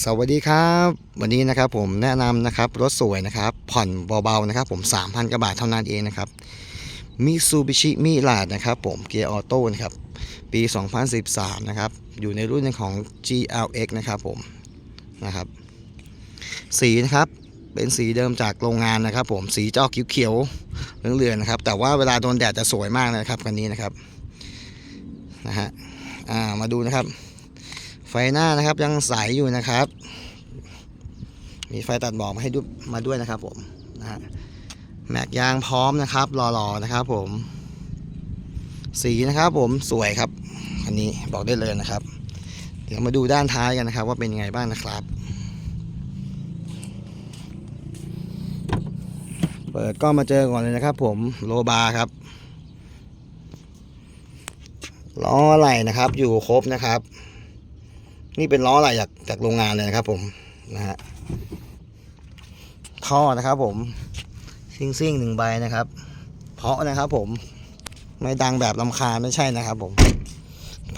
สวัสดีครับ วันนี้นะครับผมแนะนำนะครับรถสวยนะครับ ผ่อนเบาๆนะครับ ผม 3,000กว่าบาทเท่านั้นเองนะครับมิซูบิชิมิลาดนะครับ ผมเกียร์ออโต้นะครับปี 2013 นะครับ อยู่ในรุ่นของ GLX นะครับผมนะครับ สีนะครับเป็นสีเดิมจากโรงงานนะครับ ผมสีจอกเขียวๆเหลืองๆนะครับ แต่ว่าเวลาโดนแดดจะสวยมากนะครับคันนี้นะครับนะฮะมาดูนะครับ ไฟหน้านะครับยังใสอยู่นะครับ มีไฟตัดหมอกมาให้ดูมาด้วยนะครับผมนะฮะแม็กยางพร้อมนะครับหล่อๆนะครับผม สีนะครับผมสวยครับคันนี้บอกได้เลยนะครับ เดี๋ยวมาดูด้านท้ายกันนะครับ ว่าเป็นยังไงบ้างนะครับ เปิดก็มาเจอก่อนเลยนะครับ ผมโลบาครับล้อไหล่นะครับ อยู่ครบนะครับ นี่เป็นล้ออะไรจากจากโรงงานเลยนะครับ ผมนะฮะท่อนะครับ ผมซิ่งซิ่งหนึ่งใบนะครับ เพาะนะครับ ผมไม่ดังแบบลำคาไม่ใช่นะครับ ผม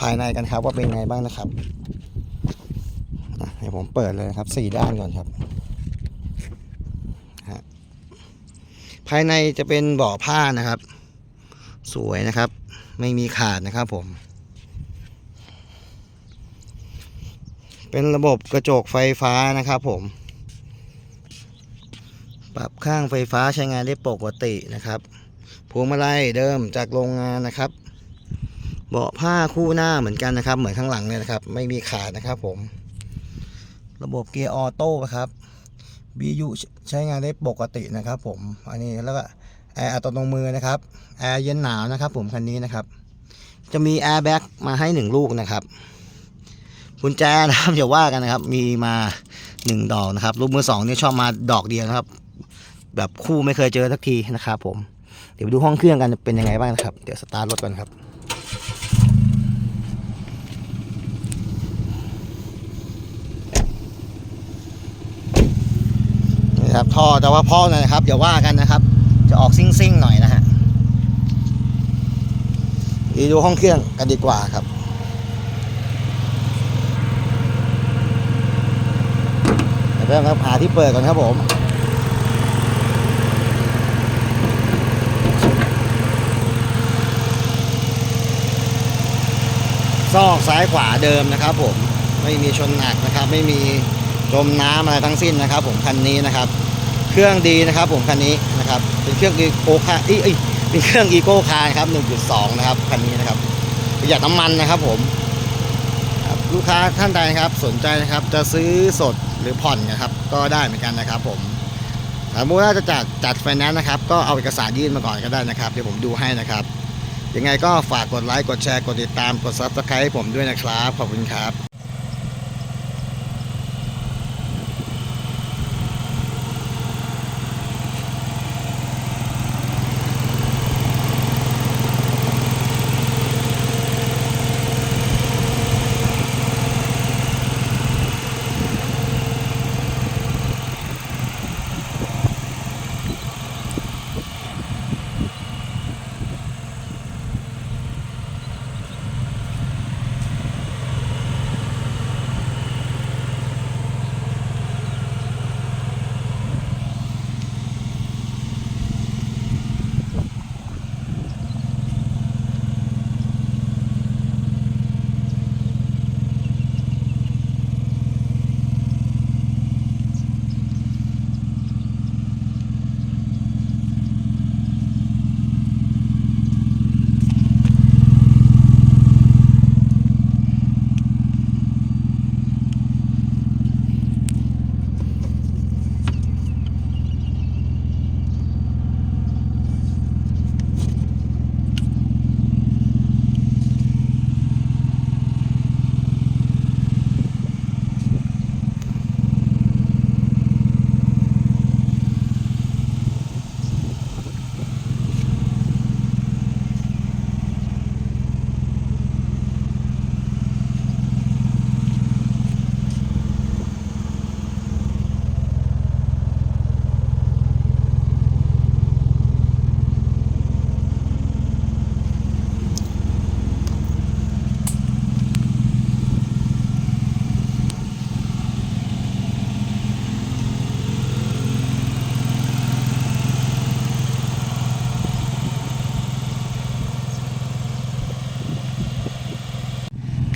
ภายในกันครับ ว่าเป็นไงบ้างนะครับเดี๋ยวผมเปิดเลยนะครับสี่ด้านก่อนครับภายในจะเป็นเบาะผ้านะครับ สวยนะครับ ไม่มีขาดนะครับผม เป็นระบบกระจกไฟฟ้านะครับผม ปรับข้างไฟฟ้าใช้งานได้ปกตินะครับพวงมาลัยเดิมจากโรงงานนะครับ เบาะผ้าคู่หน้าเหมือนกันนะครับ เหมือนข้างหลังเลยนะครับ ไม่มีขาดนะครับผม ระบบเกียร์ออโต้ครับ BU ใช้งานได้ปกตินะครับ ผม อันนี้แล้วก็แอร์อัตโนมือนะครับ แอร์เย็นหนาวนะครับ ผมคันนี้นะครับ จะมีแอร์แบ็กมาให้หนึ่งลูกนะครับ กุญแจนะครับอย่าว่ากันนะครับ มีมาหนึ่งดอกนะครับลูกมือสองนี่ชอบมาดอกเดียวนะครับ แบบคู่ไม่เคยเจอสักทีนะครับผมเดี๋ยวดูห้องเครื่องกันเป็นยังไงบ้างนะครับ เดี๋ยวสตาร์ทรถก่อนครับนี่ครับท่อแต่ว่าพ่อน่ยนะครับอย่าว่ากันนะครับ จะออกซิ่งซิ่งๆหน่อยนะฮะไปดูห้องเครื่องกันดีกว่าครับ เริ่มครับหาที่เปิดก่อนครับผมซอกซ้ายขวาเดิมนะครับผมไม่มีชนหนักนะครับ ไม่มีจมน้ำอะไรทั้งสิ้นนะครับ ผมคันนี้นะครับ เครื่องดีนะครับ ผมคันนี้นะครับ เป็นเครื่องอีโกคาเอ้ยเป็นเครื่องอีโกคาร์ครับ 1.2 นะครับคันนี้นะครับประหยัดน้ำมันนะครับผม ลูกค้าท่านใดครับสนใจนะครับจะซื้อสดหรือผ่อนนะครับ ก็ได้เหมือนกันนะครับ ผมสมมติว่าจะจัดจัดไฟแนนซ์นะครับ ก็เอาเอกสารยื่นมาก่อนก็ได้นะครับเดี๋ยวผมดูให้นะครับยังไงก็ฝากกดไลค์กดแชร์กดติดตามกด subscribe ผมด้วยนะครับ ขอบคุณครับ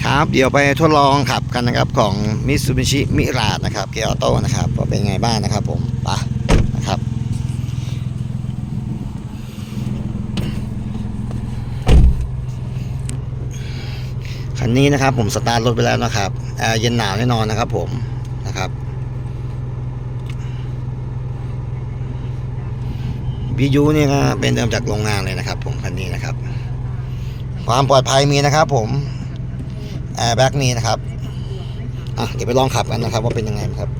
ครับ เดี๋ยวไปทดลองขับกันนะครับของ Mitsubishi Mirage นะครับเกียร์ออโต้นะครับว่าเป็นไงบ้างนะครับผมไปนะครับคันนี้นะครับผมสตาร์ทรถไปแล้วนะครับแอร์เย็นหนาวแน่นอนนะครับผมนะครับวิยุนี่ก็เป็นเดิมจากโรงงานเลยนะครับผมคันนี้นะครับ ความปลอดภัยมีนะครับผม แอร์แบ็กมีนะครับ อะเดี๋ยวไปลองขับกันนะครับ ว่าเป็นยังไงครับ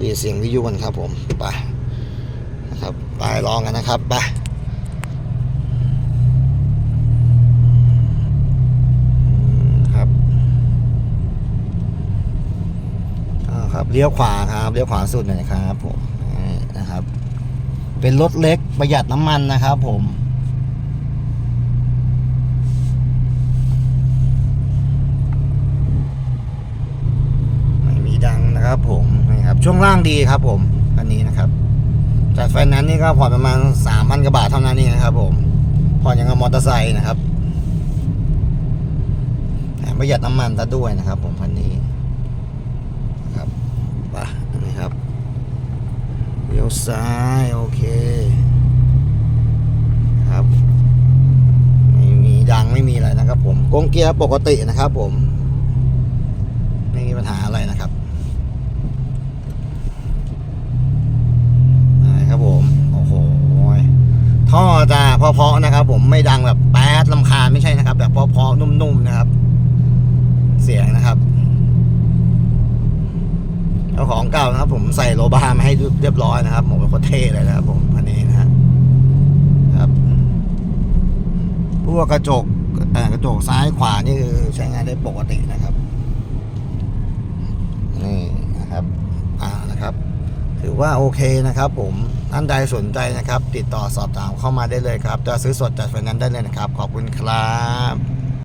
รีดเสียงวิทยุกันครับผม ไปนะครับ ไปลองกันนะครับ ไปครับอ่าครับเลี้ยวขวาครับเลี้ยวขวาสุดหน่อยนะครับผมนะครับ เป็นรถเล็กประหยัดน้ำมันนะครับผมมีดังนะครับผมนี่ครับ ช่วงล่างดีครับ ผมอันนี้นะครับจากไฟนนซ์นี่ก็ผ่อนประมาณสามพันกว่าบาทเท่านั้นเองนะครับผมผ่อนอย่างกับมอเตอร์ไซค์นะครับแถมประหยัดน้ำมันซะด้วยนะครับ ผมคันนี้นะครับไปนี่ครับเลี้ยวซ้ายโอเคครับไม่มีดังไม่มีอะไรนะครับ ผมกงเกียร์ปกตินะครับ ผมไม่มีปัญหาอะไรนะครับผม โอ้โห ท่อจะ เพาะๆนะครับ ผมไม่ดังแบบแป๊ดลำคาญไม่ใช่นะครับ แบบเพาะๆนุ่มๆนะครับ เสียงนะครับเอาของเก่านะครับ ผมใส่โลบาร์มาให้เรียบร้อยนะครับผมเป็นคนเท่เลยนะครับ ผมอันนี้นะฮะครับพวกกระจกเอ่กระจกซ้ายขวานี่คือใช้งานได้ปกตินะครับนี่นะครับอ่านะครับ ถือว่าโอเคนะครับ ผมท่านใดสนใจนะครับ ติดต่อสอบถามเข้ามาได้เลยครับ จะซื้อสดจัดไฟแนนซ์ได้เลยนะครับ ขอบคุณครับ